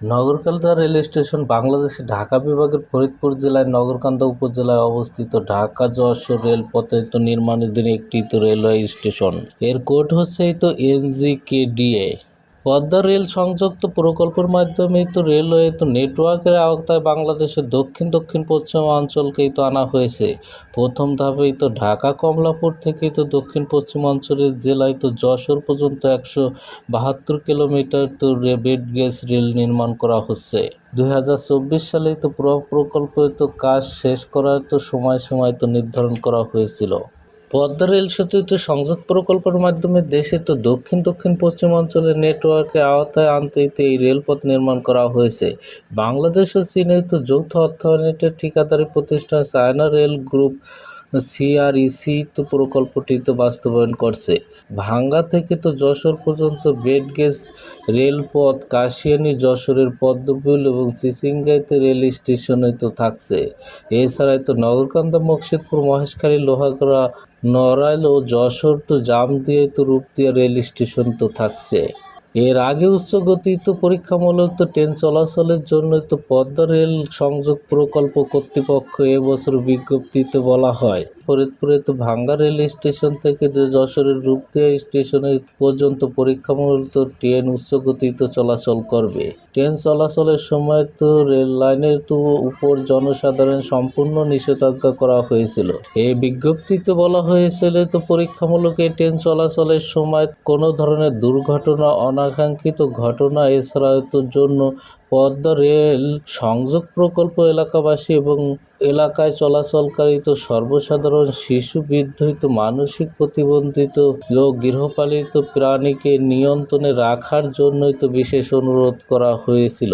Nagarkanda rail station বাংলাদেশের ঢাকা বিভাগের ফরিদপুর জেলার নগরকান্দা উপজেলায় অবস্থিত ঢাকা যশোর রেলপথে নির্মাণাধীন একটি তো রেলওয়ে স্টেশন। এর কোড হচ্ছে তো এনজিকেডিএ। পদ্মা রেল সংযুক্ত প্রকল্পের মাধ্যমে তো রেলওয়ে তো নেটওয়ার্কের আওতায় বাংলাদেশের দক্ষিণ দক্ষিণ পশ্চিম অঞ্চলকেই তো আনা হয়েছে। প্রথম ধাপেই তো ঢাকা, কমলাপুর থেকেই তো দক্ষিণ পশ্চিম অঞ্চলের জেলায় তো যশোর পর্যন্ত একশো বাহাত্তর কিলোমিটার তো বেড গেজ রেল নির্মাণ করা হচ্ছে। দুই হাজার চব্বিশ সালে তো পুরো প্রকল্প তো কাজ শেষ করার তো সময় সময় তো নির্ধারণ করা হয়েছিল। পদ্মা রেল সেতুতে সংযোগ প্রকল্পের মাধ্যমে দেশে তো দক্ষিণ দক্ষিণ পশ্চিম অঞ্চলের নেটওয়ার্কে আওতায় আনতে এই রেলপথ নির্মাণ করা হয়েছে। বাংলাদেশ ও চীনের তো যৌথ অর্থায়নের ঠিকাদারি প্রতিষ্ঠান চায়না রেল গ্রুপ সিআরইসি তো প্রকল্পটি তো বাস্তবায়ন করছে। ভাঙ্গা থেকে তো যশোর পর্যন্ত বেডগেজ রেলপথ, কাশিয়ানি, যশোরের পদ্মবিল এবং সিসিঙ্গাইতে রেল স্টেশনে তো থাকছে। এছাড়াই তো নগরকান্দা, মকসিদপুর, মহেশখালী, লোহাগড়া, নড়াইল ও যশোর তো জাম দিয়ে তো রূপদিয়া রেল স্টেশন তো থাকছে। এর আগে উচ্চ তো পরীক্ষামূলক তো ট্রেন চলাচলের জন্য তো পদ্মা রেল সংযোগ প্রকল্প কর্তৃপক্ষ এবছর বিজ্ঞপ্তিতে বলা হয়। ফরিদপুরে তো ভাঙ্গা রেল স্টেশন থেকে যশোরের রূপদিয়া স্টেশনে পর্যন্ত পরীক্ষামূলক ট্রেন উচ্চ গতিতে চলাচল করবে। ট্রেন চলাচলের সময় তো রেল লাইনের তো উপর জনসাধারণ সম্পূর্ণ নিষেধাজ্ঞা করা হয়েছিল। এই বিজ্ঞপ্তিতে বলা হয়েছিল তো পরীক্ষামূলক এই ট্রেন চলাচলের সময় কোনো ধরনের দুর্ঘটনা, অনাকাঙ্ক্ষিত ঘটনা এছাড়া জন্য পদ্মা রেল সংযোগ প্রকল্প এলাকাবাসী এবং এলাকায় চলাচলকারিত সর্বসাধারণ শিশু বৃদ্ধ মানসিক প্রতিবন্ধিত ও গৃহপালিত প্রাণীকে নিয়ন্ত্রণে রাখার জন্যই তো বিশেষ অনুরোধ করা হয়েছিল।